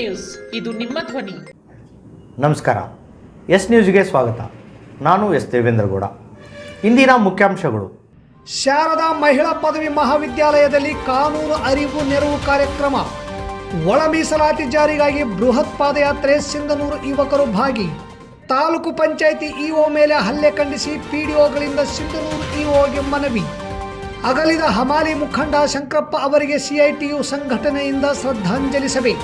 News. ಇದು ನಿಮ್ಮ ಧ್ವನಿ. ನಮಸ್ಕಾರ. ಎಸ್ ನ್ಯೂಸ್ಗೆ ಸ್ವಾಗತ. ನಾನು ಎಸ್ ದೇವೇಂದ್ರಗೌಡ. ಇಂದಿನ ಮುಖ್ಯಾಂಶಗಳು. ಶಾರದಾ ಮಹಿಳಾ ಪದವಿ ಮಹಾವಿದ್ಯಾಲಯದಲ್ಲಿ ಕಾನೂನು ಅರಿವು ನೆರವು ಕಾರ್ಯಕ್ರಮ. ಒಳ ಮೀಸಲಾತಿ ಜಾರಿಗಾಗಿ ಬೃಹತ್ ಪಾದಯಾತ್ರೆ ಸಿಂಧನೂರು ಯುವಕರು ಭಾಗಿ. ತಾಲೂಕು ಪಂಚಾಯಿತಿ ಇಒ ಮೇಲೆ ಹಲ್ಲೆ ಖಂಡಿಸಿ ಪಿಡಿಒಗಳಿಂದ ಸಿಂಧನೂರು ಇಒಗೆ ಮನವಿ. ಅಗಲಿದ ಹಮಾಲಿ ಮುಖಂಡ ಶಂಕರಪ್ಪ ಅವರಿಗೆ ಸಿಐಟಿಯು ಸಂಘಟನೆಯಿಂದ ಶ್ರದ್ಧಾಂಜಲಿ ಸಭೆ.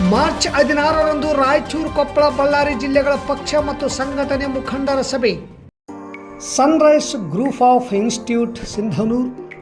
ಮಾರ್ಚ್ ಹದಿನಾರರಂದು ರಾಯಚೂರು, ಕೊಪ್ಪಳ, ಬಳ್ಳಾರಿ ಜಿಲ್ಲೆಗಳ ಪಕ್ಷ ಮತ್ತು ಸಂಘಟನೆ ಮುಖಂಡರ ಸಭೆ. Sunrise group of institute, Sindhanur.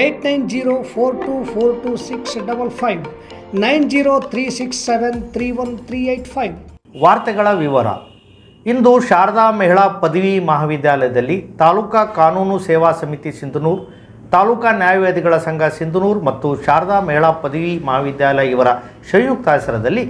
eight nine zero four two four two six double five, nine zero three six seven three one three eight five. ವಾರ್ತೆಗಳ ವಿವರ. ಇಂದು ಶಾರದಾ ಮಹಿಳಾ ಪದವಿ ಮಹಾವಿದ್ಯಾಲಯದಲ್ಲಿ ತಾಲೂಕಾ ಕಾನೂನು ಸೇವಾ ಸಮಿತಿ ಸಿಂಧನೂರ್, ತಾಲೂಕಾ ನ್ಯಾಯವಾದಿಗಳ ಸಂಘ ಸಿಂಧನೂರ್ ಮತ್ತು ಶಾರದಾ ಮಹಿಳಾ ಪದವಿ ಮಹಾವಿದ್ಯಾಲಯ ಇವರ ಸಂಯುಕ್ತ ಹೆಸರದಲ್ಲಿ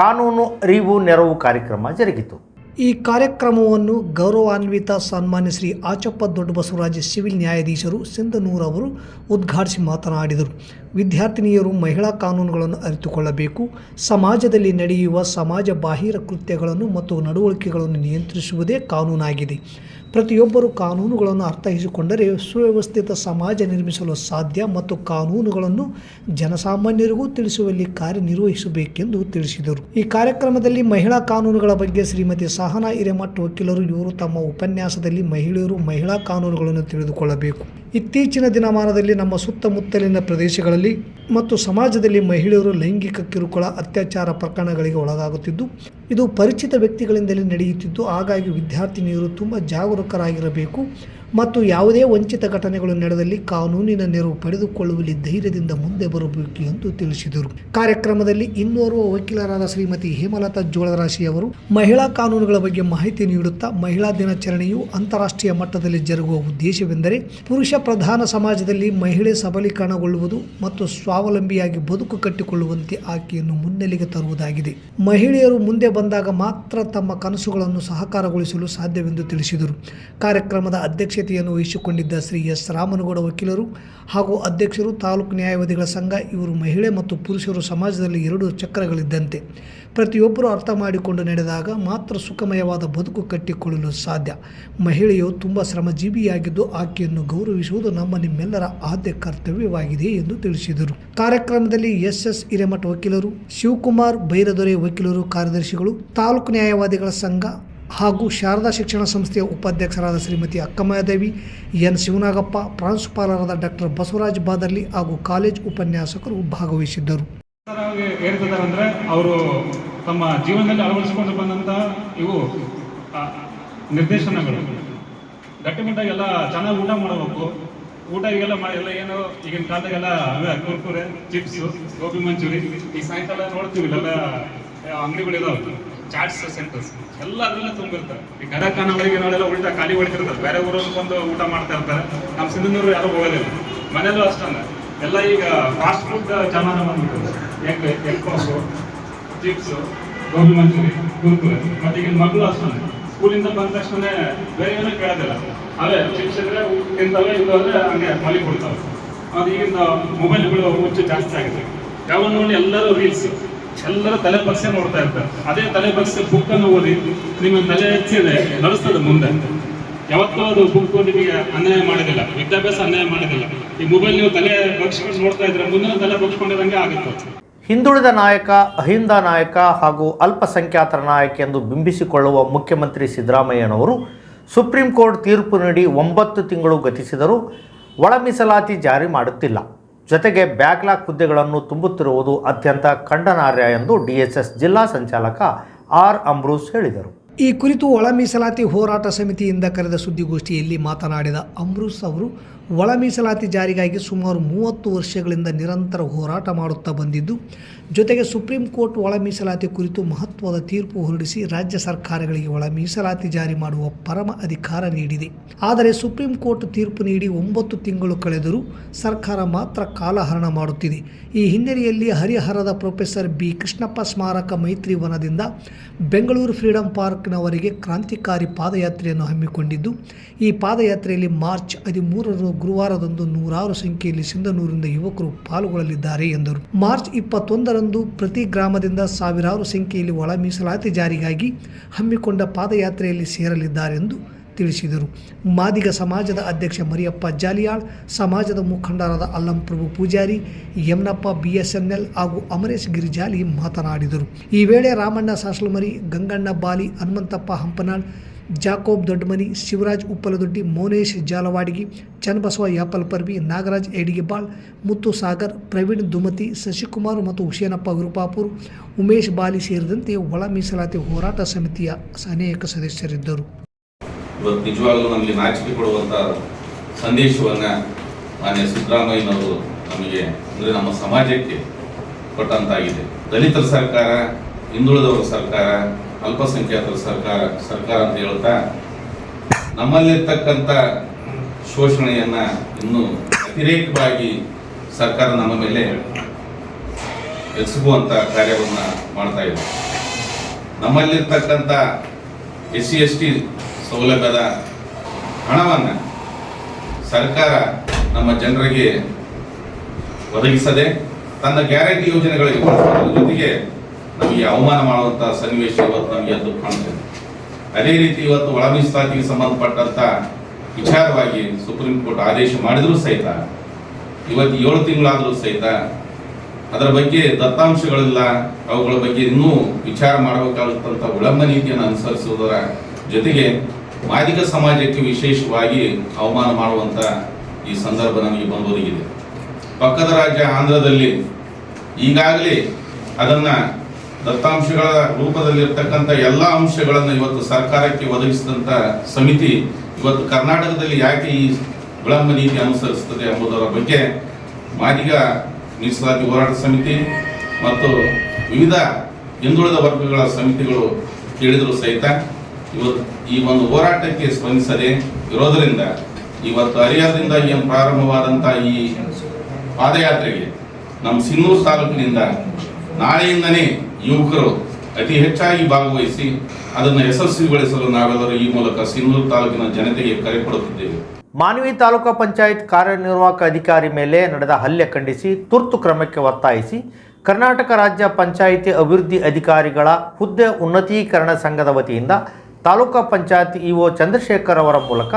ಕಾನೂನು ಅರಿವು ನೆರವು ಕಾರ್ಯಕ್ರಮ ಜರುಗಿತು. ಈ ಕಾರ್ಯಕ್ರಮವನ್ನು ಗೌರವಾನ್ವಿತ ಸನ್ಮಾನ್ಯ ಶ್ರೀ ಆಚಪ್ಪ ದೊಡ್ಡ ಬಸವರಾಜ ಸಿವಿಲ್ ನ್ಯಾಯಾಧೀಶರು ಸಿಂಧನೂರು ಅವರು ಉದ್ಘಾಟಿಸಿ ಮಾತನಾಡಿದರು. ವಿದ್ಯಾರ್ಥಿನಿಯರು ಮಹಿಳಾ ಕಾನೂನುಗಳನ್ನು ಅರಿತುಕೊಳ್ಳಬೇಕು. ಸಮಾಜದಲ್ಲಿ ನಡೆಯುವ ಸಮಾಜ ಬಾಹಿರ ಕೃತ್ಯಗಳನ್ನು ಮತ್ತು ನಡವಳಿಕೆಗಳನ್ನು ನಿಯಂತ್ರಿಸುವುದೇ ಕಾನೂನಾಗಿದೆ. ಪ್ರತಿಯೊಬ್ಬರು ಕಾನೂನುಗಳನ್ನು ಅರ್ಥೈಸಿಕೊಂಡರೆ ಸುವ್ಯವಸ್ಥಿತ ಸಮಾಜ ನಿರ್ಮಿಸಲು ಸಾಧ್ಯ ಮತ್ತು ಕಾನೂನುಗಳನ್ನು ಜನಸಾಮಾನ್ಯರಿಗೂ ತಿಳಿಸುವಲ್ಲಿ ಕಾರ್ಯನಿರ್ವಹಿಸಬೇಕೆಂದು ತಿಳಿಸಿದರು. ಈ ಕಾರ್ಯಕ್ರಮದಲ್ಲಿ ಮಹಿಳಾ ಕಾನೂನುಗಳ ಬಗ್ಗೆ ಶ್ರೀಮತಿ ಸಹನಾ ಹಿರೇಮಠ್ ವಕೀಲರು, ಇವರು ತಮ್ಮ ಉಪನ್ಯಾಸದಲ್ಲಿ ಮಹಿಳೆಯರು ಮಹಿಳಾ ಕಾನೂನುಗಳನ್ನು ತಿಳಿದುಕೊಳ್ಳಬೇಕು. ಇತ್ತೀಚಿನ ದಿನಮಾನದಲ್ಲಿ ನಮ್ಮ ಸುತ್ತಮುತ್ತಲಿನ ಪ್ರದೇಶಗಳಲ್ಲಿ ಮತ್ತು ಸಮಾಜದಲ್ಲಿ ಮಹಿಳೆಯರು ಲೈಂಗಿಕ ಕಿರುಕುಳ ಅತ್ಯಾಚಾರ ಪ್ರಕರಣಗಳಿಗೆ ಒಳಗಾಗುತ್ತಿದ್ದು ಇದು ಪರಿಚಿತ ವ್ಯಕ್ತಿಗಳಿಂದಲೇ ನಡೆಯುತ್ತಿದ್ದು, ಹಾಗಾಗಿ ವಿದ್ಯಾರ್ಥಿನಿಯರು ತುಂಬ ಜಾಗರೂಕರಾಗಿರಬೇಕು ಮತ್ತು ಯಾವುದೇ ವಂಚಿತ ಘಟನೆಗಳು ನಡೆದಲ್ಲಿ ಕಾನೂನಿನ ನೆರವು ಪಡೆದುಕೊಳ್ಳುವಲ್ಲಿ ಧೈರ್ಯದಿಂದ ಮುಂದೆ ಬರಬೇಕು ಎಂದು ತಿಳಿಸಿದರು. ಕಾರ್ಯಕ್ರಮದಲ್ಲಿ ಇನ್ನೋರ್ವ ವಕೀಲರಾದ ಶ್ರೀಮತಿ ಹೇಮಲತಾ ಜೋಳರಾಶಿ ಅವರು ಮಹಿಳಾ ಕಾನೂನುಗಳ ಬಗ್ಗೆ ಮಾಹಿತಿ ನೀಡುತ್ತಾ, ಮಹಿಳಾ ದಿನಾಚರಣೆಯು ಅಂತಾರಾಷ್ಟ್ರೀಯ ಮಟ್ಟದಲ್ಲಿ ಜರುಗುವ ಉದ್ದೇಶವೆಂದರೆ ಪುರುಷ ಪ್ರಧಾನ ಸಮಾಜದಲ್ಲಿ ಮಹಿಳೆ ಸಬಲೀಕರಣಗೊಳ್ಳುವುದು ಮತ್ತು ಸ್ವಾವಲಂಬಿಯಾಗಿ ಬದುಕು ಕಟ್ಟಿಕೊಳ್ಳುವಂತೆ ಆಕೆಯನ್ನು ಮುನ್ನೆಲೆಗೆ ತರುವುದಾಗಿದೆ. ಮಹಿಳೆಯರು ಮುಂದೆ ಬಂದಾಗ ಮಾತ್ರ ತಮ್ಮ ಕನಸುಗಳನ್ನು ಸಹಕಾರಗೊಳಿಸಲು ಸಾಧ್ಯವೆಂದು ತಿಳಿಸಿದರು. ಕಾರ್ಯಕ್ರಮದ ಅಧ್ಯಕ್ಷತೆಯನ್ನು ವಹಿಸಿಕೊಂಡಿದ್ದ ಶ್ರೀ ಎಸ್. ರಾಮನಗೌಡ ವಕೀಲರು ಹಾಗೂ ಅಧ್ಯಕ್ಷರು, ತಾಲೂಕು ನ್ಯಾಯವಾದಿಗಳ ಸಂಘ, ಇವರು ಮಹಿಳೆ ಮತ್ತು ಪುರುಷರು ಸಮಾಜದಲ್ಲಿ ಎರಡು ಚಕ್ರಗಳಿದ್ದಂತೆ. ಪ್ರತಿಯೊಬ್ಬರು ಅರ್ಥ ಮಾಡಿಕೊಂಡು ನಡೆದಾಗ ಮಾತ್ರ ಸುಖಮಯವಾದ ಬದುಕು ಕಟ್ಟಿಕೊಳ್ಳಲು ಸಾಧ್ಯ. ಮಹಿಳೆಯು ತುಂಬ ಶ್ರಮಜೀವಿಯಾಗಿದ್ದು ಆಕೆಯನ್ನು ಗೌರವಿಸುವುದು ನಮ್ಮ ನಿಮ್ಮೆಲ್ಲರ ಆದ್ಯ ಕರ್ತವ್ಯವಾಗಿದೆ ಎಂದು ತಿಳಿಸಿದರು. ಕಾರ್ಯಕ್ರಮದಲ್ಲಿ ಎಸ್. ಎಸ್. ಹಿರೇಮಠ ವಕೀಲರು, ಶಿವಕುಮಾರ್ ಬೈರದೊರೆ ವಕೀಲರು ಕಾರ್ಯದರ್ಶಿಗಳು ತಾಲೂಕು ನ್ಯಾಯವಾದಿಗಳ ಸಂಘ ಹಾಗೂ ಶಾರದಾ ಶಿಕ್ಷಣ ಸಂಸ್ಥೆಯ ಉಪಾಧ್ಯಕ್ಷರಾದ ಶ್ರೀಮತಿ ಅಕ್ಕಮಯದೇವಿ ಎನ್. ಶಿವನಾಗಪ್ಪ, ಪ್ರಾಂಶುಪಾಲರಾದ ಡಾಕ್ಟರ್ ಬಸವರಾಜ್ ಬಾದರ್ಲಿ ಹಾಗೂ ಕಾಲೇಜ್ ಉಪನ್ಯಾಸಕರು ಭಾಗವಹಿಸಿದ್ದರು. ಅಂದರೆ ಅವರು ತಮ್ಮ ಜೀವನದಲ್ಲಿ ಅಳವಡಿಸಿಕೊಂಡು ಬಂದಂತಹ ಇವು ನಿರ್ದೇಶನಗಳು. ಗಟ್ಟಿಮುಟ್ಟಾಗಿ ಎಲ್ಲ ಚೆನ್ನಾಗಿ ಊಟ ಮಾಡಬೇಕು. ಊಟ ಈಗೆಲ್ಲ ಎಲ್ಲ ಏನು, ಈಗಿನ ಕಾಲದಾಗೆಲ್ಲ ಅವೇ ಕುರ್ಕುರೆ ಚಿಪ್ಸ್, ಗೋಬಿ ಮಂಚೂರಿ, ಈ ಸಾಯಂಕಾಲ ನೋಡ್ತೀವಿ ಇಲ್ಲೆಲ್ಲ ಅಂಗಡಿಗಳು ಇದಾವೆ. Chats centres. ಎಲ್ಲ ಅದರಲ್ಲೇ ತುಂಬಿರ್ತಾರೆ. ಈ ಗದಗ ಅವರಿಗೆ ನಾಳೆಲ್ಲ ಉಲ್ಟಾ ಖಾಲಿ ಹೊಡಿತಿರ್ತಾರೆ. ಬೇರೆ ಊರಲ್ಲಿ ಬಂದು ಊಟ ಮಾಡ್ತಾ ಇರ್ತಾರೆ. ನಮ್ಮ ಸಿಂಧನೂರು ಯಾರು ಹೋಗೋದಿಲ್ಲ. ಮನೆಯಲ್ಲೂ ಅಷ್ಟೇ ಎಲ್ಲ ಈಗ ಫಾಸ್ಟ್ ಫುಡ್ ಜಮಾನ ಬಂದ್ಬಿಟ್ಟಿದೆ. ಎಗ್ ಎಗ್ ಪಾಸು ಚಿಪ್ಸು ಗೋಬಿ ಮಂಚೂರಿ, ಕುರ್ಕುರೆ. ಮತ್ತು ಈಗಿನ ಮಕ್ಕಳು ಅಷ್ಟೇ ಸ್ಕೂಲಿಂದ ಬಂದ ತಕ್ಷಣ ಬೇರೆ ಏನೂ ಕೇಳೋದಿಲ್ಲ. ಅವೇ ಚಿಪ್ಸ್ ಇದ್ರೆ ತಿಂತವೆ ಇದು ಅಂದ್ರೆ ಹಂಗೆ ಮಲಿ ಕೊಡ್ತಾವೆ ಅದು ಈಗಿನ ಮೊಬೈಲ್ಗಳು ಹುಚ್ಚು ಜಾಸ್ತಿ ಆಗಿದೆ. ಯಾವ ನೋಡಿ ಎಲ್ಲರೂ ರೀಲ್ಸ್ ಎಲ್ಲರೂ ತಲೆ ಬಗ್ಸೆ ನೋಡ್ತಾ ಇರ್ತಾರೆ. ಅದೇ ತಲೆ ಬಗ್ಸೆ ಬುಕ್ ಅನ್ನು ಓದಿ ನಿಮ್ಮ ತಲೆ ಹೆಚ್ಚಿದೆ ನಡೆಸ್ತದೆ ಮುಂದೆ. ಯಾವತ್ತೂ ಅದು ಬುಕ್ ನಿಮಗೆ ಅನ್ಯಾಯ ಮಾಡೋದಿಲ್ಲ. ವಿದ್ಯಾಭ್ಯಾಸ ಅನ್ಯಾಯ ಮಾಡೋದಿಲ್ಲ. ಈ ಮೊಬೈಲ್ ನೀವು ತಲೆ ಬಗ್ಸ್ಕೊಂಡು ನೋಡ್ತಾ ಇದ್ರೆ ಮುಂದಿನ ತಲೆ ಬಗ್ಸ್ಕೊಂಡಿರಂಗೆ ಆಗುತ್ತೆ. ಹಿಂದುಳಿದ ನಾಯಕ, ಅಹಿಂದ ನಾಯಕ ಹಾಗೂ ಅಲ್ಪಸಂಖ್ಯಾತರ ನಾಯಕ ಎಂದು ಬಿಂಬಿಸಿಕೊಳ್ಳುವ ಮುಖ್ಯಮಂತ್ರಿ ಸಿದ್ದರಾಮಯ್ಯನವರು ಸುಪ್ರೀಂ ಕೋರ್ಟ್ ತೀರ್ಪು ನೀಡಿ ಒಂಬತ್ತು ತಿಂಗಳು ಗತಿಸಿದರೂ ಒಳ ಮೀಸಲಾತಿ ಜಾರಿ ಮಾಡುತ್ತಿಲ್ಲ. ಜೊತೆಗೆ ಬ್ಯಾಕ್ಲಾಗ್ ಹುದ್ದೆಗಳನ್ನು ತುಂಬುತ್ತಿರುವುದು ಅತ್ಯಂತ ಖಂಡನಾರ್ಯ ಎಂದು ಡಿಎಸ್ಎಸ್ ಜಿಲ್ಲಾ ಸಂಚಾಲಕ ಆರ್ ಅಂಬ್ರೂಸ್ ಹೇಳಿದರು. ಈ ಕುರಿತು ಒಳ ಮೀಸಲಾತಿ ಹೋರಾಟ ಸಮಿತಿಯಿಂದ ಕರೆದ ಸುದ್ದಿಗೋಷ್ಠಿಯಲ್ಲಿ ಮಾತನಾಡಿದ ಅಂಬ್ರೂಸ್ ಅವರು ಒಳ ಮೀಸಲಾತಿ ಜಾರಿಗಾಗಿ ಸುಮಾರು ಮೂವತ್ತು ವರ್ಷಗಳಿಂದ ನಿರಂತರ ಹೋರಾಟ ಮಾಡುತ್ತಾ ಬಂದಿದ್ದು, ಜೊತೆಗೆ ಸುಪ್ರೀಂ ಕೋರ್ಟ್ ಒಳ ಮೀಸಲಾತಿ ಕುರಿತು ಮಹತ್ವದ ತೀರ್ಪು ಹೊರಡಿಸಿ ರಾಜ್ಯ ಸರ್ಕಾರಗಳಿಗೆ ಒಳ ಮೀಸಲಾತಿ ಜಾರಿ ಮಾಡುವ ಪರಮ ಅಧಿಕಾರ ನೀಡಿದೆ. ಆದರೆ ಸುಪ್ರೀಂ ಕೋರ್ಟ್ ತೀರ್ಪು ನೀಡಿ ಒಂಬತ್ತು ತಿಂಗಳು ಕಳೆದರೂ ಸರ್ಕಾರ ಮಾತ್ರ ಕಾಲಹರಣ ಮಾಡುತ್ತಿದೆ. ಈ ಹಿನ್ನೆಲೆಯಲ್ಲಿ ಹರಿಹರದ ಪ್ರೊಫೆಸರ್ ಬಿ. ಕೃಷ್ಣಪ್ಪ ಸ್ಮಾರಕ ಮೈತ್ರಿ ವನದಿಂದ ಬೆಂಗಳೂರು ಫ್ರೀಡಂ ಪಾರ್ಕ್ನವರೆಗೆ ಕ್ರಾಂತಿಕಾರಿ ಪಾದಯಾತ್ರೆಯನ್ನು ಹಮ್ಮಿಕೊಂಡಿದ್ದು, ಈ ಪಾದಯಾತ್ರೆಯಲ್ಲಿ ಮಾರ್ಚ್ ಹದಿಮೂರರ ಗುರುವಾರದಂದು ನೂರಾರು ಸಂಖ್ಯೆಯಲ್ಲಿ ಸಿಂಧನೂರಿನಿಂದ ಯುವಕರು ಪಾಲ್ಗೊಳ್ಳಲಿದ್ದಾರೆ ಎಂದರು. ಮಾರ್ಚ್ ಇಪ್ಪತ್ತೊಂದರಂದು ಪ್ರತಿ ಗ್ರಾಮದಿಂದ ಸಾವಿರಾರು ಸಂಖ್ಯೆಯಲ್ಲಿ ಒಳ ಮೀಸಲಾತಿ ಜಾರಿಗಾಗಿ ಹಮ್ಮಿಕೊಂಡ ಪಾದಯಾತ್ರೆಯಲ್ಲಿ ಸೇರಲಿದ್ದಾರೆಂದು ತಿಳಿಸಿದರು. ಮಾದಿಗ ಸಮಾಜದ ಅಧ್ಯಕ್ಷ ಮರಿಯಪ್ಪ ಜಾಲಿಯಾಳ್, ಸಮಾಜದ ಮುಖಂಡರಾದ ಅಲ್ಲಂ ಪ್ರಭು ಪೂಜಾರಿ, ಯಮನಪ್ಪ ಬಿಎಸ್ಎನ್ಎಲ್ ಹಾಗೂ ಅಮರೇಶ್ ಗಿರಿಜಾಲಿ ಮಾತನಾಡಿದರು. ಈ ವೇಳೆ ರಾಮಣ್ಣ ಸಾಸಲಮರಿ, ಗಂಗಣ್ಣ ಬಾಲಿ, ಹನುಮಂತಪ್ಪ ಹಂಪನಾಳ್ ಜಾಕೋಬ್ ದೊಡ್ಡಮನಿ, ಶಿವರಾಜ್ ಉಪ್ಪಲದೊಡ್ಡಿ, ಮೌನೇಶ್ ಜಾಲವಾಡಿಗಿ, ಚನ್ನಬಸವ ಯಾಪಲ್ ಪರ್ವಿ, ನಾಗರಾಜ್ ಎಡಿಗೆಬಾಳ್ ಮುತ್ತು ಸಾಗರ್, ಪ್ರವೀಣ್ ದುಮತಿ, ಶಶಿಕುಮಾರ್ ಮತ್ತು ಹುಷೇನಪ್ಪ ವಿರುಪಾಪುರ್ ಉಮೇಶ್ ಬಾಲಿ ಸೇರಿದಂತೆ ಒಳ ಮೀಸಲಾತಿ ಹೋರಾಟ ಸಮಿತಿಯ ಅನೇಕ ಸದಸ್ಯರಿದ್ದರು. ನಿಜವಾಗ್ಲೂ ನಮಗೆ ನಾಚಿಕೆ ಕೊಡುವಂಥ ಸಂದೇಶವನ್ನು ಮಾನ್ಯ ಸಿದ್ದರಾಮಯ್ಯನವರು ನಮಗೆ ಅಂದರೆ ನಮ್ಮ ಸಮಾಜಕ್ಕೆ ಕೊಟ್ಟಂತಾಗಿದೆ. ದಲಿತರ ಸರ್ಕಾರ, ಹಿಂದುಳಿದವರ ಸರ್ಕಾರ ಅಲ್ಪಸಂಖ್ಯಾತರ ಸರ್ಕಾರ ಸರ್ಕಾರ ಅಂತ ಹೇಳ್ತಾ ನಮ್ಮಲ್ಲಿರ್ತಕ್ಕಂಥ ಶೋಷಣೆಯನ್ನ ಇನ್ನೂ ಅತಿರೇಕವಾಗಿ ಸರ್ಕಾರ ನಮ್ಮ ಮೇಲೆ ಎಸಗುವಂಥ ಕಾರ್ಯವನ್ನು ಮಾಡ್ತಾ ಇದೆ. ನಮ್ಮಲ್ಲಿರ್ತಕ್ಕಂಥ ಎಸ್ ಸಿ ಎಸ್ ಟಿ ಸೌಲಭ್ಯದ ಹಣವನ್ನು ಸರ್ಕಾರ ನಮ್ಮ ಜನರಿಗೆ ಒದಗಿಸದೆ ತನ್ನ ಗ್ಯಾರಂಟಿ ಯೋಜನೆಗಳಿಗೆ ಜೊತೆಗೆ ನಮಗೆ ಅವಮಾನ ಮಾಡುವಂಥ ಸನ್ನಿವೇಶ ಇವತ್ತು ನಮಗೆ ಎದ್ದು ಕಾಣ್ತದೆ ಅದೇ ರೀತಿ ಇವತ್ತು ಒಳ ಮೀಸಲಾತಿಗೆ ಸಂಬಂಧಪಟ್ಟಂತ ವಿಚಾರವಾಗಿ ಸುಪ್ರೀಂ ಕೋರ್ಟ್ ಆದೇಶ ಮಾಡಿದರೂ ಸಹಿತ, ಇವತ್ತು ಏಳು ತಿಂಗಳಾದರೂ ಸಹಿತ ಅದರ ಬಗ್ಗೆ ದತ್ತಾಂಶಗಳಿಲ್ಲ, ಅವುಗಳ ಬಗ್ಗೆ ಇನ್ನೂ ವಿಚಾರ ಮಾಡಬೇಕಾದಂಥ ವಿಳಂಬ ನೀತಿಯನ್ನು ಅನುಸರಿಸುವುದರ ಜೊತೆಗೆ ಮಾದಿಗ ಸಮಾಜಕ್ಕೆ ವಿಶೇಷವಾಗಿ ಅವಮಾನ ಮಾಡುವಂಥ ಈ ಸಂದರ್ಭ ನಮಗೆ ಬಂದೊದಗಿದೆ. ಪಕ್ಕದ ರಾಜ್ಯ ಆಂಧ್ರದಲ್ಲಿ ಈಗಾಗಲೇ ಅದನ್ನ ದತ್ತಾಂಶಗಳ ರೂಪದಲ್ಲಿರ್ತಕ್ಕಂಥ ಎಲ್ಲ ಅಂಶಗಳನ್ನು ಇವತ್ತು ಸರ್ಕಾರಕ್ಕೆ ಒದಗಿಸಿದಂಥ ಸಮಿತಿ ಇವತ್ತು ಕರ್ನಾಟಕದಲ್ಲಿ ಯಾಕೆ ಈ ವಿಳಂಬ ನೀತಿ ಅನುಸರಿಸುತ್ತದೆ ಎಂಬುದರ ಬಗ್ಗೆ ಮಾದಿಗ ಮೀಸಲಾತಿ ಹೋರಾಟ ಸಮಿತಿ ಮತ್ತು ವಿವಿಧ ಹಿಂದುಳಿದ ವರ್ಗಗಳ ಸಮಿತಿಗಳು ಕೇಳಿದರೂ ಸಹಿತ ಇವತ್ತು ಈ ಒಂದು ಹೋರಾಟಕ್ಕೆ ಸ್ಪಂದಿಸದೆ ಇರೋದರಿಂದ ಇವತ್ತು ಹರಿಹರದಿಂದ ಏನು ಪ್ರಾರಂಭವಾದಂಥ ಈ ಪಾದಯಾತ್ರೆಗೆ ನಮ್ಮ ಸಿನ್ನೂರು ತಾಲೂಕಿನಿಂದ ನಾಳೆಯಿಂದನೇ ಯುವಕರು ಅತಿ ಹೆಚ್ಚಾಗಿ ಭಾಗವಹಿಸಿ ಅದನ್ನು ಯಶಸ್ವಿಗೊಳಿಸಲು ನಾವೆಲ್ಲರೂ ಈ ಮೂಲಕ ಸಿನ್ನೂರು ತಾಲೂಕಿನ ಜನತೆಗೆ ಕರೆ ಕೊಡುತ್ತಿದ್ದೇವೆ. ಮಾನವಿ ತಾಲೂಕು ಪಂಚಾಯತ್ ಕಾರ್ಯನಿರ್ವಾಹಕ ಅಧಿಕಾರಿ ಮೇಲೆ ನಡೆದ ಹಲ್ಲೆ ಖಂಡಿಸಿ ತುರ್ತು ಕ್ರಮಕ್ಕೆ ಒತ್ತಾಯಿಸಿ ಕರ್ನಾಟಕ ರಾಜ್ಯ ಪಂಚಾಯಿತಿ ಅಭಿವೃದ್ಧಿ ಅಧಿಕಾರಿಗಳ ಹುದ್ದೆ ಉನ್ನತೀಕರಣ ಸಂಘದ ವತಿಯಿಂದ ತಾಲೂಕು ಪಂಚಾಯತ್ ಇಒ ಚಂದ್ರಶೇಖರ್ ಅವರ ಮೂಲಕ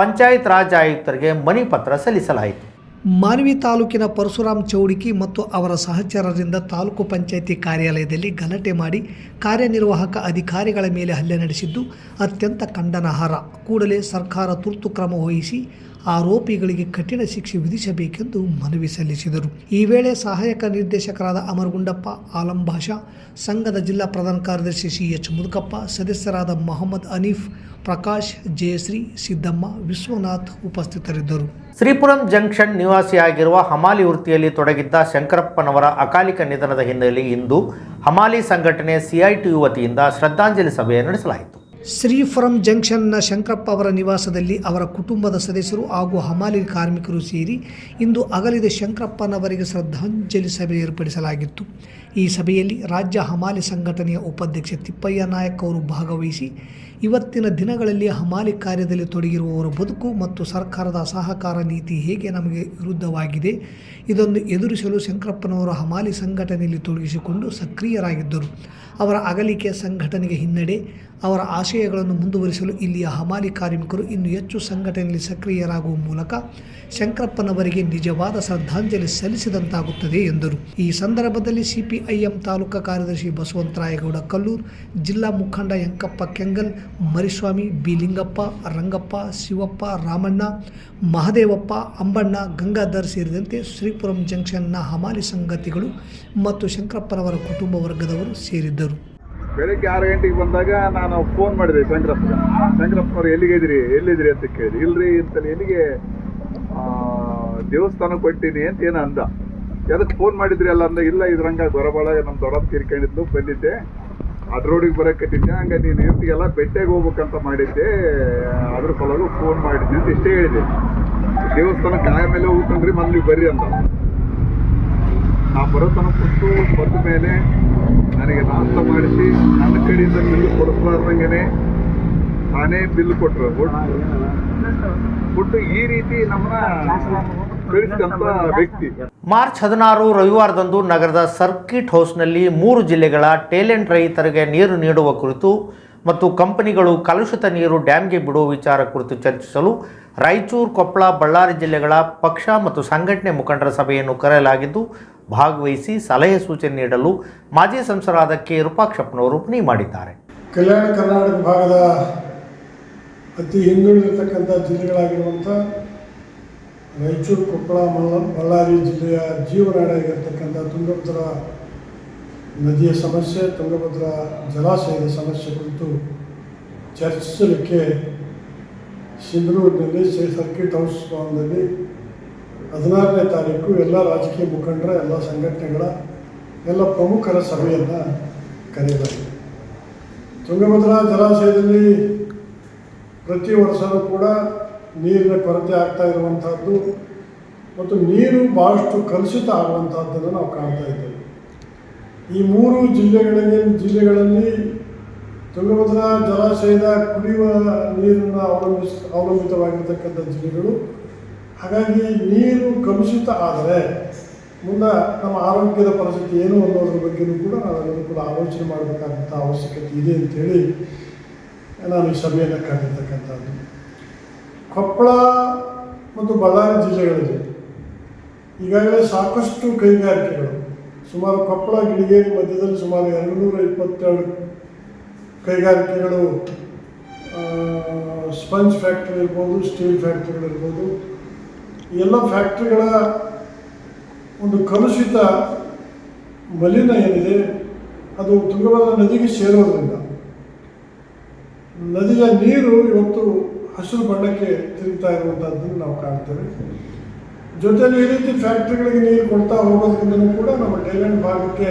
ಪಂಚಾಯತ್ ರಾಜ್ ಆಯುಕ್ತರಿಗೆ ಮನಿ ಪತ್ರ ಸಲ್ಲಿಸಲಾಯಿತು. ಮಾನ್ವಿ ತಾಲೂಕಿನ ಪರಶುರಾಮ್ ಚೌಡಿಕಿ ಮತ್ತು ಅವರ ಸಹಚರರಿಂದ ತಾಲೂಕು ಪಂಚಾಯಿತಿ ಕಾರ್ಯಾಲಯದಲ್ಲಿ ಗಲಾಟೆ ಮಾಡಿ ಕಾರ್ಯನಿರ್ವಾಹಕ ಅಧಿಕಾರಿಗಳ ಮೇಲೆ ಹಲ್ಲೆ ನಡೆಸಿದ್ದು ಅತ್ಯಂತ ಖಂಡನಾರ್ಹ ಕೂಡಲೇ ಸರ್ಕಾರ ತುರ್ತು ಕ್ರಮ ವಹಿಸಿ ಆರೋಪಿಗಳಿಗೆ ಕಠಿಣ ಶಿಕ್ಷೆ ವಿಧಿಸಬೇಕೆಂದು ಮನವಿ ಸಲ್ಲಿಸಿದರು. ಈ ವೇಳೆ ಸಹಾಯಕ ನಿರ್ದೇಶಕರಾದ ಅಮರಗುಂಡಪ್ಪ ಆಲಂ ಭಾಷಾ ಸಂಘದ ಜಿಲ್ಲಾ ಪ್ರಧಾನ ಕಾರ್ಯದರ್ಶಿ ಸಿ ಎಚ್ ಮುದುಕಪ್ಪ, ಸದಸ್ಯರಾದ ಮೊಹಮ್ಮದ್ ಅನೀಫ್ ಪ್ರಕಾಶ್, ಜಯಶ್ರೀ, ಸಿದ್ದಮ್ಮ, ವಿಶ್ವನಾಥ್ ಉಪಸ್ಥಿತರಿದ್ದರು. ಶ್ರೀಪುರಂ ಜಂಕ್ಷನ್ ನಿವಾಸಿಯಾಗಿರುವ ಹಮಾಲಿ ವೃತ್ತಿಯಲ್ಲಿ ತೊಡಗಿದ್ದ ಶಂಕರಪ್ಪನವರ ಅಕಾಲಿಕ ನಿಧನದ ಹಿನ್ನೆಲೆಯಲ್ಲಿ ಇಂದು ಹಮಾಲಿ ಸಂಘಟನೆ ಸಿಐಟಿಯು ವತಿಯಿಂದ ಶ್ರದ್ಧಾಂಜಲಿ ಸಭೆ ನಡೆಸಲಾಯಿತು. ಶ್ರೀಪುರಂ ಜಂಕ್ಷನ್ನ ಶಂಕರಪ್ಪ ಅವರ ನಿವಾಸದಲ್ಲಿ ಅವರ ಕುಟುಂಬದ ಸದಸ್ಯರು ಹಾಗೂ ಹಮಾಲಿ ಕಾರ್ಮಿಕರು ಸೇರಿ ಇಂದು ಅಗಲಿದ ಶಂಕರಪ್ಪನವರಿಗೆ ಶ್ರದ್ಧಾಂಜಲಿ ಸಭೆ ಏರ್ಪಡಿಸಲಾಗಿತ್ತು. ಈ ಸಭೆಯಲ್ಲಿ ರಾಜ್ಯ ಹಮಾಲಿ ಸಂಘಟನೆಯ ಉಪಾಧ್ಯಕ್ಷ ತಿಪ್ಪಯ್ಯ ನಾಯಕ್ ಅವರು ಭಾಗವಹಿಸಿ ಇವತ್ತಿನ ದಿನಗಳಲ್ಲಿ ಹಮಾಲಿ ಕಾರ್ಯದಲ್ಲಿ ತೊಡಗಿರುವವರ ಬದುಕು ಮತ್ತು ಸರ್ಕಾರದ ಸಹಕಾರ ನೀತಿ ಹೇಗೆ ನಮಗೆ ವಿರುದ್ಧವಾಗಿದೆ, ಇದನ್ನು ಎದುರಿಸಲು ಶಂಕರಪ್ಪನವರು ಹಮಾಲಿ ಸಂಘಟನೆಯಲ್ಲಿ ತೊಡಗಿಸಿಕೊಂಡು ಸಕ್ರಿಯರಾಗಿದ್ದರು. ಅವರ ಅಗಲಿಕೆ ಸಂಘಟನೆಗೆ ಹಿನ್ನಡೆ, ಅವರ ಆಶಯಗಳನ್ನು ಮುಂದುವರಿಸಲು ಇಲ್ಲಿಯ ಹಮಾಲಿ ಕಾರ್ಮಿಕರು ಇನ್ನು ಹೆಚ್ಚು ಸಂಘಟನೆಯಲ್ಲಿ ಸಕ್ರಿಯರಾಗುವ ಮೂಲಕ ಶಂಕರಪ್ಪನವರಿಗೆ ನಿಜವಾದ ಶ್ರದ್ಧಾಂಜಲಿ ಸಲ್ಲಿಸಿದಂತಾಗುತ್ತದೆ ಎಂದರು. ಈ ಸಂದರ್ಭದಲ್ಲಿ ಸಿಪಿಐಎಂ ತಾಲೂಕಾ ಕಾರ್ಯದರ್ಶಿ ಬಸವಂತರಾಯಗೌಡ ಕಲ್ಲೂರ್ ಜಿಲ್ಲಾ ಮುಖಂಡ ಯಂಕಪ್ಪ ಕೆಂಗಲ್ ಮರಿಸ್ವಾಮಿ ಬಿ ಲಿಂಗಪ್ಪ ರಂಗಪ್ಪ, ಶಿವಪ್ಪ, ರಾಮಣ್ಣ, ಮಹದೇವಪ್ಪ, ಅಂಬಣ್ಣ, ಗಂಗಾಧರ್ ಸೇರಿದಂತೆ ಶ್ರೀಪುರಂ ಜಂಕ್ಷನ್ನ ಹಮಾಲಿ ಸಂಗತಿಗಳು ಮತ್ತು ಶಂಕರಪ್ಪನವರ ಕುಟುಂಬ ವರ್ಗದವರು ಸೇರಿದ್ದರು. ಬೆಳಿಗ್ಗೆ ಆರು ಗಂಟೆಗೆ ಬಂದಾಗ ನಾನು ಫೋನ್ ಮಾಡಿದೆ ಶಂಕರಪ್ಪ ಶಂಕರಪ್ಪನವ್ರು ಎಲ್ಲಿಗಿದ್ದೀರಿ ಎಲ್ಲಿದ್ರಿ ಅಂತ ಕೇಳಿದೆ ಇಲ್ರಿ ಅಂತಲ್ಲಿ ಎಲ್ಲಿಗೆ? ದೇವಸ್ಥಾನ ಕೊಟ್ಟಿನಿ ಅಂತ ಏನೋ ಅಂದ ಅದಕ್ಕೆ ಫೋನ್ ಮಾಡಿದ್ರಿ ಅಲ್ಲ ಅಂದ. ಇಲ್ಲ, ಇದ್ರಂಗ ಬರಬಾಳ ನಮ್ಮ ದೊಡ್ಡಪ್ಪ ತೀರ್ಕೊಂಡಿದ್ದು ಬಂದಿದ್ದೆ. ಅದ್ರೋಡಿಗೆ ಬರಕತ್ತಿದ್ದೆ ಹಂಗ ನೀನು ಇರ್ತಿಗೆಲ್ಲ ಬೆಟ್ಟೆಗೆ ಹೋಗ್ಬೇಕಂತ ಮಾಡಿದ್ದೆ. ಅದ್ರ ಸಲುವಾಗಿ ಫೋನ್ ಮಾಡಿದ್ದೆ ಅಂತ ಇಷ್ಟೇ ಹೇಳಿದೆ. ದೇವಸ್ಥಾನ ಕಾಯ ಮೇಲೆ ಹೋಗ್ತಂದ್ರಿ ಮಂದಿಗೆ ಬರ್ರಿ ಅಂತ. ನಾ ಬರೋತನ ಕೊಟ್ಟು ಬಂದ ಮೇಲೆ ನನಗೆ ನಾಷ್ಟ ಮಾಡಿಸಿ ನನ್ನ ಕಡೆಯಿಂದ ಬಿಲ್ ಕೊಡಿಸ್ಲಾರ್ದಂಗೆನೆ ತಾನೇ ಬಿಲ್ ಕೊಟ್ಟರು ಕೊಟ್ಟು ಈ ರೀತಿ ನಮ್ಮನ್ನ ಕಳಿಸಿದಂತ ವ್ಯಕ್ತಿ. ಮಾರ್ಚ್ ಹದಿನಾರು ರವಿವಾರದಂದು ನಗರದ ಸರ್ಕಿಟ್ ಹೌಸ್ನಲ್ಲಿ ಮೂರು ಜಿಲ್ಲೆಗಳ ಟೇಲೆಂಟ್ ರೈತರಿಗೆ ನೀರು ನೀಡುವ ಕುರಿತು ಮತ್ತು ಕಂಪನಿಗಳು ಕಲುಷಿತ ನೀರು ಡ್ಯಾಮ್ಗೆ ಬಿಡುವ ವಿಚಾರ ಕುರಿತು ಚರ್ಚಿಸಲು ರಾಯಚೂರು, ಕೊಪ್ಪಳ, ಬಳ್ಳಾರಿ ಜಿಲ್ಲೆಗಳ ಪಕ್ಷ ಮತ್ತು ಸಂಘಟನೆ ಮುಖಂಡರ ಸಭೆಯನ್ನು ಕರೆಯಲಾಗಿದ್ದು, ಭಾಗವಹಿಸಿ ಸಲಹೆ ಸೂಚನೆ ನೀಡಲು ಮಾಜಿ ಸಂಸದರಾದ ಕೆ. ರೂಪಾಕ್ಷಪ್ಪನವರು ಮನವಿ ಮಾಡಿದ್ದಾರೆ. ಕಲ್ಯಾಣ ಕರ್ನಾಟಕ ಭಾಗದ ಅತಿ ಹಿಂದುಳಿದಿರತಕ್ಕಂಥ ಜಿಲ್ಲೆಗಳಾಗಿರುವಂಥ ರಾಯಚೂರು ಕೊಪ್ಪಳ, ಮಲ್ಲ ಬಳ್ಳಾರಿ ಜಿಲ್ಲೆಯ ಜೀವನಾಡಿಯಾಗಿರ್ತಕ್ಕಂಥ ತುಂಗಭದ್ರಾ ನದಿಯ ಸಮಸ್ಯೆ, ತುಂಗಭದ್ರಾ ಜಲಾಶಯದ ಸಮಸ್ಯೆ ಕುರಿತು ಚರ್ಚಿಸಲಿಕ್ಕೆ ಸಿಂಧನೂರಿನಲ್ಲಿ ಶ್ರೀ ಸರ್ಕಿಟ್ ಹೌಸ್ ಭವನದಲ್ಲಿ ಹದಿನಾರನೇ ತಾರೀಕು ಎಲ್ಲ ರಾಜಕೀಯ ಮುಖಂಡರ, ಎಲ್ಲ ಸಂಘಟನೆಗಳ, ಎಲ್ಲ ಪ್ರಮುಖರ ಸಭೆಯನ್ನು ಕರೆಯಲಾಗಿದೆ. ತುಂಗಭದ್ರಾ ಜಲಾಶಯದಲ್ಲಿ ಪ್ರತಿ ವರ್ಷವೂ ಕೂಡ ನೀರಿನ ಕೊರತೆ ಆಗ್ತಾ ಇರುವಂಥದ್ದು ಮತ್ತು ನೀರು ಭಾಳಷ್ಟು ಕಲುಷಿತ ಆಗುವಂಥದ್ದನ್ನು ನಾವು ಕಾಣ್ತಾ ಇದ್ದೇವೆ. ಈ ಮೂರು ಜಿಲ್ಲೆಗಳಿಗೆ ಜಿಲ್ಲೆಗಳಲ್ಲಿ ತುಂಗಭದ್ರಾ ಜಲಾಶಯದ ಕುಡಿಯುವ ನೀರನ್ನು ಅವಲಂಬಿಸ, ಅವಲಂಬಿತವಾಗಿರ್ತಕ್ಕಂಥ ಜಿಲ್ಲೆಗಳು. ಹಾಗಾಗಿ ನೀರು ಕಲುಷಿತ ಆದರೆ ಮುಂದೆ ನಮ್ಮ ಆರೋಗ್ಯದ ಪರಿಸ್ಥಿತಿ ಏನು ಅನ್ನೋದ್ರ ಬಗ್ಗೆಯೂ ಕೂಡ ನಾವೆಲ್ಲರೂ ಕೂಡ ಆಲೋಚನೆ ಮಾಡಬೇಕಾದಂಥ ಅವಶ್ಯಕತೆ ಇದೆ ಅಂತೇಳಿ ನಾನು ಈ ಸಭೆಯನ್ನು ಕರೆದಿರ್ತಕ್ಕಂಥದ್ದು. ಕೊಪ್ಪಳ ಮತ್ತು ಬಳ್ಳಾರಿ ಜಿಲ್ಲೆಗಳಲ್ಲಿ ಈಗಾಗಲೇ ಸಾಕಷ್ಟು ಕೈಗಾರಿಕೆಗಳು, ಸುಮಾರು ಕೊಪ್ಪಳ ಗಿಡಗೇರಿ ಮಧ್ಯದಲ್ಲಿ ಸುಮಾರು ಎರಡು ನೂರ ಇಪ್ಪತ್ತೆರಡು ಕೈಗಾರಿಕೆಗಳು ಸ್ಪಂಜ್ ಫ್ಯಾಕ್ಟ್ರಿ ಇರ್ಬೋದು, ಸ್ಟೀಲ್ ಫ್ಯಾಕ್ಟ್ರಿಗಳಿರ್ಬೋದು ಎಲ್ಲ ಫ್ಯಾಕ್ಟ್ರಿಗಳ ಒಂದು ಕಲುಷಿತ ಮಲಿನ ಏನಿದೆ, ಅದು ತುಂಗಭದ್ರಾ ನದಿಗೆ ಸೇರೋದ್ರಿಂದ. ನದಿಯ ನೀರು ಇವತ್ತು ಹಸಿರು ಬಣ್ಣಕ್ಕೆ ತಿರುಗ್ತಾ ಇರುವಂಥದ್ದನ್ನು ನಾವು ಕಾಣ್ತೇವೆ. ಜೊತೆಯಲ್ಲಿ ಈ ರೀತಿ ಫ್ಯಾಕ್ಟ್ರಿಗಳಿಗೆ ನೀರು ಕೊಡ್ತಾ ಹೋಗೋದ್ರಿಂದ ಕೂಡ ನಮ್ಮ ಟೈಲೆಂಟ್ ಭಾಗಕ್ಕೆ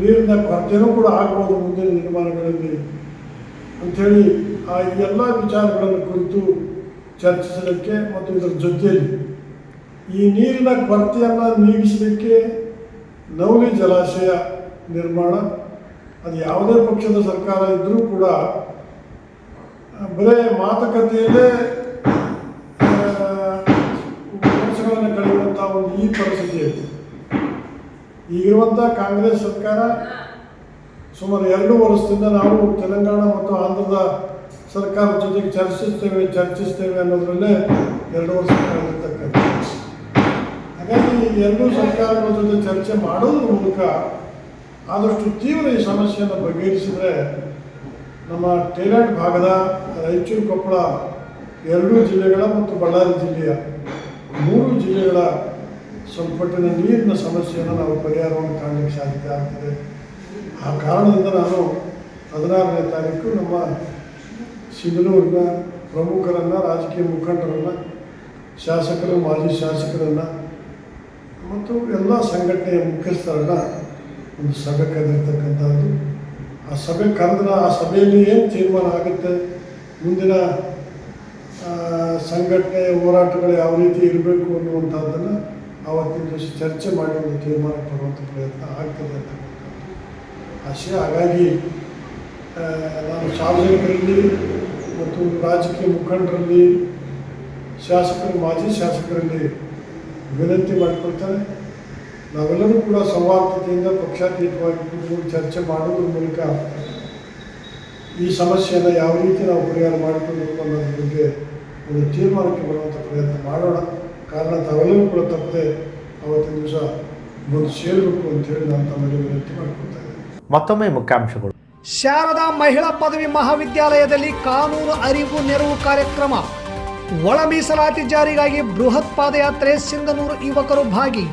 ನೀರಿನ ಕೊರತೆಯೂ ಕೂಡ ಆಗ್ಬೋದು ಮುಂದಿನ ನಿರ್ಮಾಣಗಳಲ್ಲಿ ಅಂಥೇಳಿ ಆ ಎಲ್ಲ ವಿಚಾರಗಳನ್ನು ಕುರಿತು ಚರ್ಚಿಸಲಿಕ್ಕೆ ಮತ್ತು ಇದರ ಜೊತೆಯಲ್ಲಿ ಈ ನೀರಿನ ಕೊರತೆಯನ್ನು ನೀಗಿಸಲಿಕ್ಕೆ ನವಲಿ ಜಲಾಶಯ ನಿರ್ಮಾಣ, ಅದು ಯಾವುದೇ ಪಕ್ಷದ ಸರ್ಕಾರ ಇದ್ದರೂ ಕೂಡ ಬರೇ ಮಾತುಕತೆಯಲ್ಲೇ ವರ್ಷಗಳನ್ನು ಕಳೆಯುವಂಥ ಒಂದು ಈ ಪರಿಸ್ಥಿತಿಯಲ್ಲಿ ಈಗಿರುವಂಥ ಕಾಂಗ್ರೆಸ್ ಸರ್ಕಾರ ಸುಮಾರು ಎರಡು ವರ್ಷದಿಂದ ನಾವು ತೆಲಂಗಾಣ ಮತ್ತು ಆಂಧ್ರದ ಸರ್ಕಾರದ ಜೊತೆಗೆ ಚರ್ಚಿಸ್ತೇವೆ ಚರ್ಚಿಸ್ತೇವೆ ಅನ್ನೋದ್ರಲ್ಲೇ ಎರಡು ವರ್ಷ ಕಳೆದಿರ್ತಕ್ಕಂಥ ಹಾಗಾಗಿ ಈ ಎರಡೂ ಸರ್ಕಾರಗಳ ಜೊತೆ ಚರ್ಚೆ ಮಾಡೋದ್ರ ಮೂಲಕ ಆದಷ್ಟು ತೀವ್ರ ಈ ಸಮಸ್ಯೆಯನ್ನು ಬಗೆಹರಿಸಿದರೆ ನಮ್ಮ ಟೇಲೆಂಟ್ ಭಾಗದ ರಾಯಚೂರು ಕೊಪ್ಪಳ ಎರಡೂ ಜಿಲ್ಲೆಗಳ ಮತ್ತು ಬಳ್ಳಾರಿ ಜಿಲ್ಲೆಯ ಮೂರು ಜಿಲ್ಲೆಗಳ ಸಂಪಟ್ಟಿನ ನೀರಿನ ಸಮಸ್ಯೆಯನ್ನು ನಾವು ಪರಿಹಾರವನ್ನು ಕಾಣಲಿಕ್ಕೆ ಸಾಧ್ಯ ಆಗ್ತದೆ. ಆ ಕಾರಣದಿಂದ ನಾನು ಹದಿನಾರನೇ ತಾರೀಕು ನಮ್ಮ ಸಿಂಧನೂರಿನ ಪ್ರಮುಖರನ್ನು, ರಾಜಕೀಯ ಮುಖಂಡರನ್ನು, ಶಾಸಕರು, ಮಾಜಿ ಶಾಸಕರನ್ನು ಮತ್ತು ಎಲ್ಲ ಸಂಘಟನೆಯ ಮುಖ್ಯಸ್ಥರನ್ನು ಒಂದು ಸಭೆ ಕರೆದಿರ್ತಕ್ಕಂಥದ್ದು. ಆ ಸಭೆ ಕರೆದ್ರೆ ಆ ಸಭೆಯಲ್ಲಿ ಏನು ತೀರ್ಮಾನ ಆಗುತ್ತೆ? ಮುಂದಿನ ಸಂಘಟನೆ ಹೋರಾಟಗಳು ಯಾವ ರೀತಿ ಇರಬೇಕು ಅನ್ನುವಂಥದ್ದನ್ನು ಆವತ್ತಿನ ದಿವಸ ಚರ್ಚೆ ಮಾಡಿ ಒಂದು ತೀರ್ಮಾನಕ್ಕೆ ಬರುವಂಥ ಪ್ರಯತ್ನ ಆಗ್ತದೆ ಅಂತ ಅಷ್ಟೇ ಹಾಗಾಗಿ ನಾನು ಸಾರ್ವಜನಿಕರಲ್ಲಿ ಮತ್ತು ರಾಜಕೀಯ ಮುಖಂಡರಲ್ಲಿ, ಶಾಸಕರು, ಮಾಜಿ ಶಾಸಕರಲ್ಲಿ ವಿನಂತಿ ಮಾಡಿಕೊಳ್ತಾರೆ ನಾವೆಲ್ಲರೂ ಕೂಡ ಸೌಹಾರ್ದತೆಯಿಂದ ಪಕ್ಷಾತೀತವಾಗಿ ಕೂತು ಚರ್ಚೆ ಮಾಡೋದ್ರ ಮೂಲಕ ಈ ಸಮಸ್ಯೆಯನ್ನು ಯಾವ ರೀತಿ ನಾವು ಪರಿಹಾರ ಮಾಡಿಕೊಳ್ಬೇಕು ಅನ್ನೋದ್ರ ಬಗ್ಗೆ ಒಂದು ತೀರ್ಮಾನಕ್ಕೆ ಬರುವಂಥ ಪ್ರಯತ್ನ ಮಾಡೋಣ. ಕಾರಣ ತಾವೆಲ್ಲರೂ ಕೂಡ ತಪ್ಪದೆ ಅವತ್ತಿನ ದಿವಸ ಬಂದು ಸೇರಬೇಕು ಅಂತೇಳಿ ನಾನು ತಮ್ಮಲ್ಲಿ ವಿನಂತಿ ಮಾಡಿಕೊಳ್ತಾ ಇದ್ದೇನೆ. ಮತ್ತೊಮ್ಮೆ ಮುಖ್ಯಾಂಶಗಳು. ಶಾರದಾ ಮಹಿಳಾ ಪದವಿ ಮಹಾವಿದ್ಯಾಲಯದಲ್ಲಿ ಕಾನೂನು ಅರಿವು ನೆರವು ಕಾರ್ಯಕ್ರಮ. ಒಳ ಮೀಸಲಾತಿ ಜಾರಿಗಾಗಿ ಬೃಹತ್ ಪಾದಯಾತ್ರೆ ಸಿಂಧನೂರು ಯುವಕರು ಭಾಗಿ.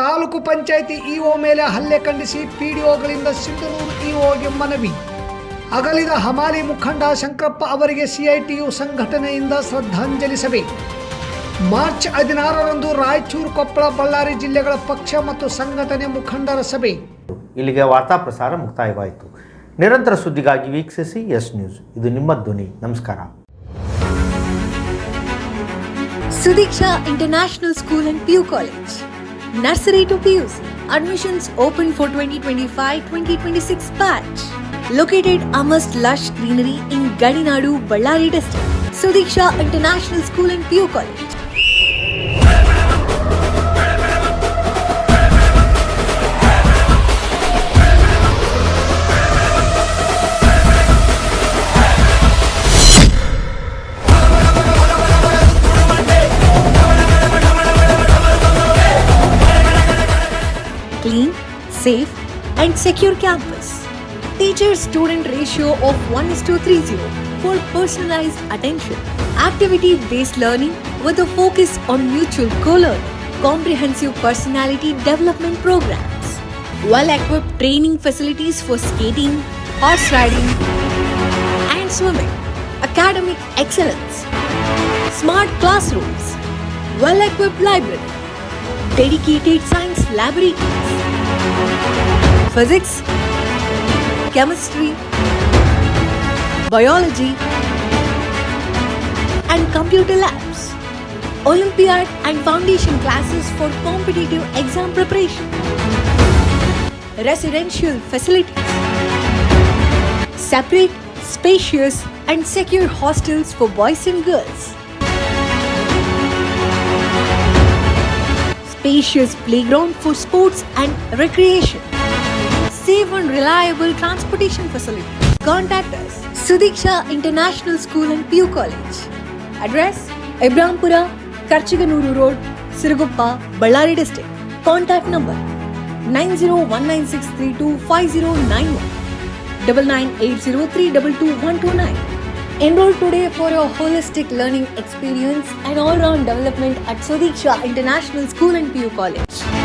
ತಾಲೂಕು ಪಂಚಾಯಿತಿ ಇಒ ಮೇಲೆ ಹಲ್ಲೆ ಖಂಡಿಸಿ ಪಿಡಿಒಗಳಿಂದ ಸಿಂಧನೂರು ಇಒಗೆ ಮನವಿ. ಅಗಲಿದ ಹಮಾಲಿ ಮುಖಂಡ ಶಂಕರಪ್ಪ ಅವರಿಗೆ ಸಿಐಟಿಯು ಸಂಘಟನೆಯಿಂದ ಶ್ರದ್ಧಾಂಜಲಿ ಸಭೆ. ಮಾರ್ಚ್ ಹದಿನಾರರಂದು ರಾಯಚೂರು ಕೊಪ್ಪಳ ಬಳ್ಳಾರಿ ಜಿಲ್ಲೆಗಳ ಪಕ್ಷ ಮತ್ತು ಸಂಘಟನೆ ಮುಖಂಡರ ಸಭೆ. ಇಲ್ಲಿಗೆ ವಾರ್ತಾ ಪ್ರಸಾರ ಮುಕ್ತಾಯವಾಯಿತು. ನಿರಂತರ ಸುದ್ದಿಗಾಗಿ ವೀಕ್ಷಿಸಿ ಎಸ್ ನ್ಯೂಸ್. ಇದು ನಿಮ್ಮ ಧ್ವನಿ. ನಮಸ್ಕಾರ. Sudeeksha international school and PU College. Nursery to PUC. Admissions open for 2025-2026 batch. Located amidst lush greenery in Gadinadu, Ballari district. Sudiksha International School and PU College. Safe, and secure campus. Teacher student ratio of 1 is to 30 for personalized attention. Activity based learning with a focus on mutual co learning. Comprehensive personality development programs. Well equipped training facilities for skating, horse riding, and swimming. Academic excellence. Smart classrooms. Well equipped library dedicated science laboratories, physics, chemistry, biology, and computer labs, Olympiad and foundation classes for competitive exam preparation, residential facilities, separate, spacious, and secure hostels for boys and girls. Spacious playground for sports and recreation. Safe and reliable transportation facility. Contact us. Sudiksha International School and PU College. Address Ibrahimpura, Karchiganuru Road, Siruguppa, Ballari District. Contact number 9019632509 9980322129. Enroll today for your holistic learning experience and all-round development at Sodiksha International School and PU College.